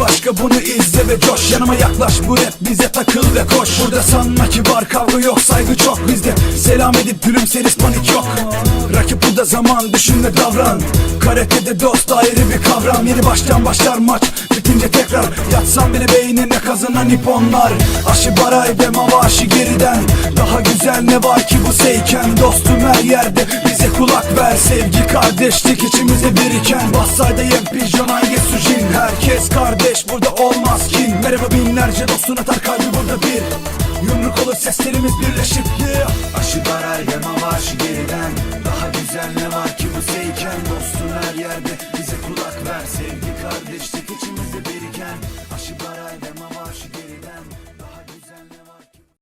başka bunu izle ve coş. Yanıma yaklaş bu rap bize takıl ve koş. Burada sanma ki var kavga yok saygı çok bizde. Selam edip gülümseriz panik yok. Rakip burada zaman düşün ve davran. Karatede dost ayrı bir kavram. Yeni baştan başlar maç bitince tekrar. Yatsam bile beynine kazanan iponlar Aşı baray ve mavaşı geriden. Daha güzel ne var ki bu seyken? Dostum her yerde bize kulak ver. Sevgi kardeşlik içimize biriken. Bassardayım pijon hangi sujin burada olmaz kin Merhaba binlerce dostun atar kalbi burada bir. Yumruk olur seslerimiz birleşip yeah. Aşı baray ve mavaşı geriden Daha güzel ne var ki bu seyken? Dostum her yerde bize kulak ver. Sevgi kardeşlik içimizde biriken. Aşı baray